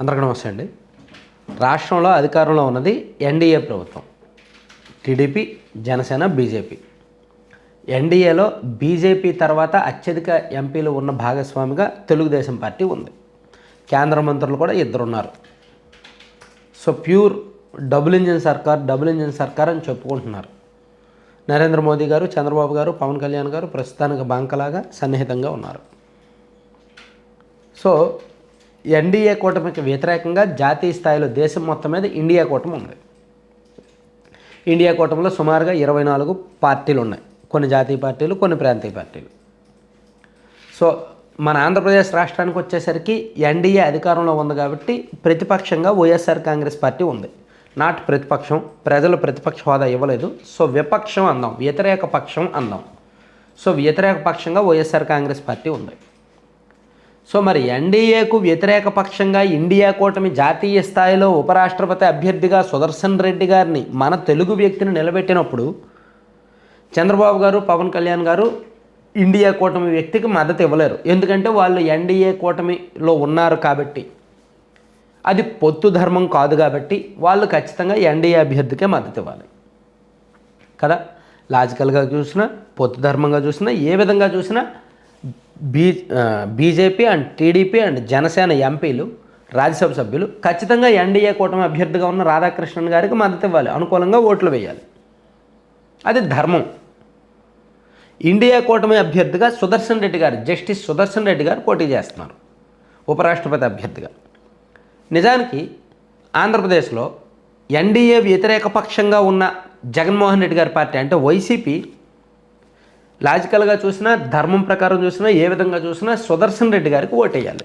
అందరికీ నమస్తే అండి. రాష్ట్రంలో అధికారంలో ఉన్నది ఎన్డీఏ ప్రభుత్వం. TDP Janasena BJP. ఎన్డీఏలో బీజేపీ తర్వాత అత్యధిక ఎంపీలు ఉన్న భాగస్వామిగా తెలుగుదేశం పార్టీ ఉంది. కేంద్ర మంత్రులు కూడా ఇద్దరు ఉన్నారు సో ప్యూర్ డబుల్ ఇంజిన్ సర్కార్ డబుల్ ఇంజిన్ సర్కార్ అని చెప్పుకుంటున్నారు. నరేంద్ర మోదీ గారు చంద్రబాబు గారు పవన్ కళ్యాణ్ గారు ప్రస్తుతానికి బంకలాగా సన్నిహితంగా ఉన్నారు. సో ఎన్డీఏ కూటమికి వ్యతిరేకంగా జాతీయ స్థాయిలో దేశం మొత్తం మీద ఇండియా కూటమి ఉంది. ఇండియా కూటమిలో సుమారుగా ఇరవై నాలుగు పార్టీలు ఉన్నాయి. కొన్ని జాతీయ పార్టీలు కొన్ని ప్రాంతీయ పార్టీలు. సో మన ఆంధ్రప్రదేశ్ రాష్ట్రానికి వచ్చేసరికి ఎన్డీఏ అధికారంలో ఉంది కాబట్టి ప్రతిపక్షంగా వైఎస్ఆర్ కాంగ్రెస్ పార్టీ ఉంది. నాట్ ప్రతిపక్షం ప్రజలు ప్రతిపక్ష హోదా ఇవ్వలేదు. సో విపక్షం అందాం వ్యతిరేక పక్షం అందాం. సో వ్యతిరేక పక్షంగా వైఎస్ఆర్ కాంగ్రెస్ పార్టీ ఉంది. సో మరి ఎన్డీఏకు వ్యతిరేక పక్షంగా ఇండియా కూటమి జాతీయ స్థాయిలో ఉపరాష్ట్రపతి అభ్యర్థిగా సుదర్శన్ రెడ్డి గారిని మన తెలుగు వ్యక్తిని నిలబెట్టినప్పుడు చంద్రబాబు గారు పవన్ కళ్యాణ్ గారు ఇండియా కూటమి వ్యక్తికి మద్దతు ఇవ్వలేరు. ఎందుకంటే వాళ్ళు ఎన్డీఏ కూటమిలో ఉన్నారు కాబట్టి. అది పొత్తు ధర్మం కాదు కాబట్టి వాళ్ళు ఖచ్చితంగా ఎన్డీఏ అభ్యర్థికే మద్దతు ఇవ్వాలి. కదా? లాజికల్గా చూసినా పొత్తు ధర్మంగా చూసినా ఏ విధంగా చూసినా B BJP and TDP and Janasena ఎంపీలు రాజ్యసభ సభ్యులు ఖచ్చితంగా ఎన్డీఏ కూటమి అభ్యర్థిగా ఉన్న రాధాకృష్ణన్ గారికి మద్దతు ఇవ్వాలి. అనుకూలంగా ఓట్లు వేయాలి. అది ధర్మం. ఇండియా కూటమి అభ్యర్థిగా సుదర్శన్ రెడ్డి గారు జస్టిస్ సుదర్శన్ రెడ్డి గారు పోటీ చేస్తున్నారు. ఉపరాష్ట్రపతి అభ్యర్థిగా. నిజానికి ఆంధ్రప్రదేశ్లో ఎన్డీఏ వ్యతిరేక పక్షంగా ఉన్న జగన్మోహన్ రెడ్డి గారి పార్టీ అంటే వైసీపీ లాజికల్గా చూసినా ధర్మం ప్రకారం చూసినా ఏ విధంగా చూసినా సుదర్శన్ రెడ్డి గారికి ఓటేయాలి.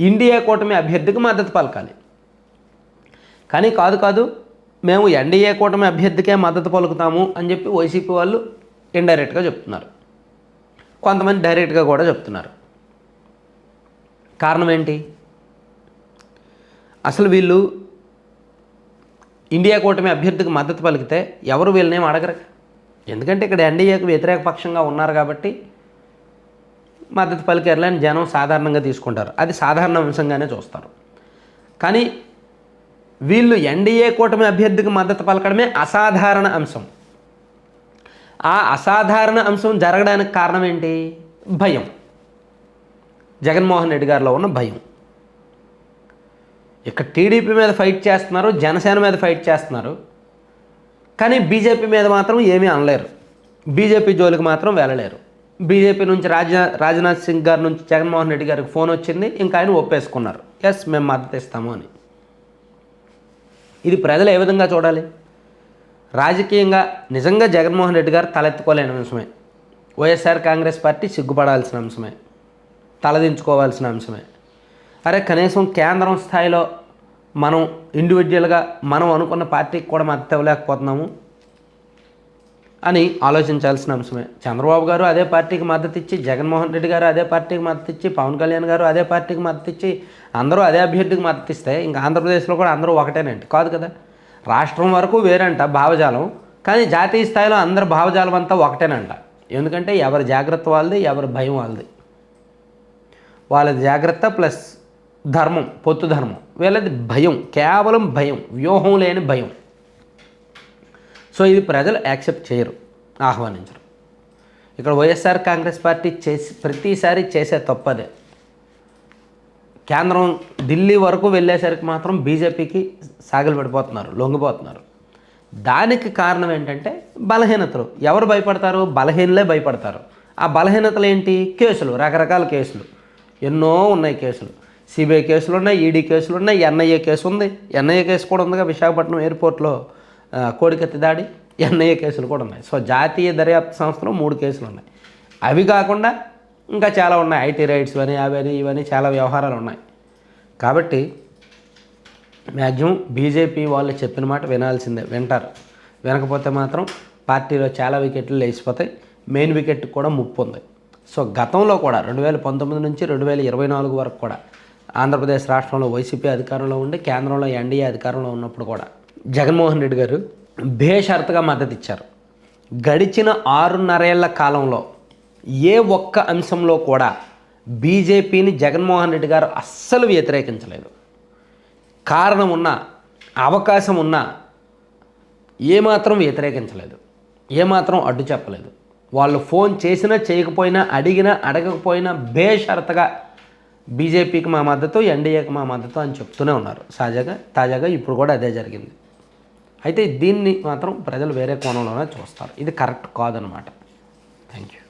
ఇండియా కూటమి అభ్యర్థికి మద్దతు పలకాలి. కానీ కాదు కాదు మేము ఎన్డీఏ కూటమి అభ్యర్థికే మద్దతు పలుకుతాము అని చెప్పి వైసీపీ వాళ్ళు ఇండైరెక్ట్గా చెప్తున్నారు. కొంతమంది డైరెక్ట్గా కూడా చెప్తున్నారు. కారణం ఏంటి? అసలు వీళ్ళు ఇండియా కూటమి అభ్యర్థికి మద్దతు పలికితే ఎవరు వీళ్ళనేం అడగరు? ఎందుకంటే ఇక్కడ ఎన్డీఏకు వ్యతిరేక పక్షంగా ఉన్నారు కాబట్టి మద్దతు పలికారులని జనం సాధారణంగా తీసుకుంటారు. అది సాధారణ అంశంగానే చూస్తారు. కానీ వీళ్ళు ఎన్డీఏ కూటమి అభ్యర్థికి మద్దతు పలకడమే అసాధారణ అంశం. ఆ అసాధారణ అంశం జరగడానికి కారణం ఏంటి? భయం. జగన్మోహన్ రెడ్డి గారిలో ఉన్న భయం. ఇక్కడ టీడీపీ మీద ఫైట్ చేస్తున్నారు జనసేన మీద ఫైట్ చేస్తున్నారు. కానీ బీజేపీ మీద మాత్రం ఏమీ అనలేరు. బీజేపీ జోలికి మాత్రం వెళ్ళలేరు. బీజేపీ నుంచి రాజా రాజ్నాథ్ సింగ్ గారి నుంచి జగన్మోహన్ రెడ్డి గారికి ఫోన్ వచ్చింది. ఇంకా ఆయన ఒప్పేసుకున్నారు. ఎస్ మేము మద్దతు ఇస్తాము అని. ఇది ప్రజలు ఏ విధంగా చూడాలి? రాజకీయంగా నిజంగా జగన్మోహన్ రెడ్డి గారు తలెత్తుకోలేని అంశమే. వైఎస్ఆర్ కాంగ్రెస్ పార్టీ సిగ్గుపడాల్సిన అంశమే. తలదించుకోవాల్సిన అంశమే. అరే కనీసం కేంద్రం స్థాయిలో మనం ఇండివిజువల్గా మనం అనుకున్న పార్టీకి కూడా మద్దతు ఇవ్వలేకపోతున్నాము అని ఆలోచించాల్సిన అంశమే. చంద్రబాబు గారు అదే పార్టీకి మద్దతు ఇచ్చి జగన్మోహన్ రెడ్డి గారు అదే పార్టీకి మద్దతు ఇచ్చి పవన్ కళ్యాణ్ గారు అదే పార్టీకి మద్దతు ఇచ్చి అందరూ అదే అభ్యర్థికి మద్దతు ఇస్తే ఇంకా ఆంధ్రప్రదేశ్లో కూడా అందరూ ఒకటేనండి. కాదు కదా? రాష్ట్రం వరకు వేరంట భావజాలం. కానీ జాతీయ స్థాయిలో అందరి భావజాలం అంతా ఒకటేనంట. ఎందుకంటే ఎవరి జాగ్రత్త వాళ్ళది ఎవరి భయం వాళ్ళది. వాళ్ళ జాగ్రత్త ప్లస్ ధర్మం పొత్తు ధర్మం. వీళ్ళది భయం కేవలం భయం వ్యూహం లేని భయం. సో ఇది ప్రజలు యాక్సెప్ట్ చేయరు ఆహ్వానించరు. ఇక్కడ వైఎస్ఆర్ కాంగ్రెస్ పార్టీ చేసి ప్రతిసారి చేసే తప్పదే. కేంద్రం ఢిల్లీ వరకు వెళ్ళేసరికి మాత్రం బీజేపీకి సాగిలు పడిపోతున్నారు లొంగిపోతున్నారు. దానికి కారణం ఏంటంటే బలహీనతలు. ఎవరు భయపడతారు? బలహీనలే భయపడతారు. ఆ బలహీనతలు ఏంటి? కేసులు రకరకాల కేసులు. ఎన్నో ఉన్నాయి కేసులు. సిబిఐ కేసులు ఉన్నాయి ఈడీ కేసులు ఉన్నాయి ఎన్ఐఏ కేసు ఉంది. ఎన్ఐఏ కేసు కూడా ఉందిగా విశాఖపట్నం ఎయిర్పోర్ట్లో కోడికత్తి దాడి ఎన్ఐఏ కేసులు కూడా ఉన్నాయి. సో జాతీయ దర్యాప్తు సంస్థలో మూడు కేసులు ఉన్నాయి. అవి కాకుండా ఇంకా చాలా ఉన్నాయి. ఐటీ రైట్స్ అని అవని ఇవని చాలా వ్యవహారాలు ఉన్నాయి. కాబట్టి మ్యాక్సిమం బీజేపీ వాళ్ళు చెప్పిన మాట వినాల్సిందే వింటారు. వినకపోతే మాత్రం పార్టీలో చాలా వికెట్లు లేచిపోతాయి. మెయిన్ వికెట్ కూడా ముప్పు ఉంది. సో గతంలో కూడా రెండు వేల పంతొమ్మిది నుంచి రెండు వేల ఇరవై నాలుగు వరకు కూడా ఆంధ్రప్రదేశ్ రాష్ట్రంలో వైసీపీ అధికారంలో ఉండి కేంద్రంలో ఎన్డీఏ అధికారంలో ఉన్నప్పుడు కూడా జగన్మోహన్ రెడ్డి గారు బేషరతుగా మద్దతు ఇచ్చారు గడిచిన ఆరున్నరేళ్ళ కాలంలో ఏ ఒక్క అంశంలో కూడా బీజేపీని జగన్మోహన్ రెడ్డి గారు అస్సలు వ్యతిరేకించలేదు. కారణం ఉన్న అవకాశం ఉన్నా ఏమాత్రం వ్యతిరేకించలేదు. ఏమాత్రం అడ్డు చెప్పలేదు. వాళ్ళు ఫోన్ చేసినా చేయకపోయినా అడిగినా అడగకపోయినా బేషరతగా బీజేపీకి మా మద్దతు ఎన్డీఏకి మా మద్దతు అని చెప్తూనే ఉన్నారు. తాజాగా తాజాగా ఇప్పుడు కూడా అదే జరిగింది. అయితే దీన్ని మాత్రం ప్రజలు వేరే కోణంలోనే చూస్తారు. ఇది కరెక్ట్ కాదనమాట. Thank you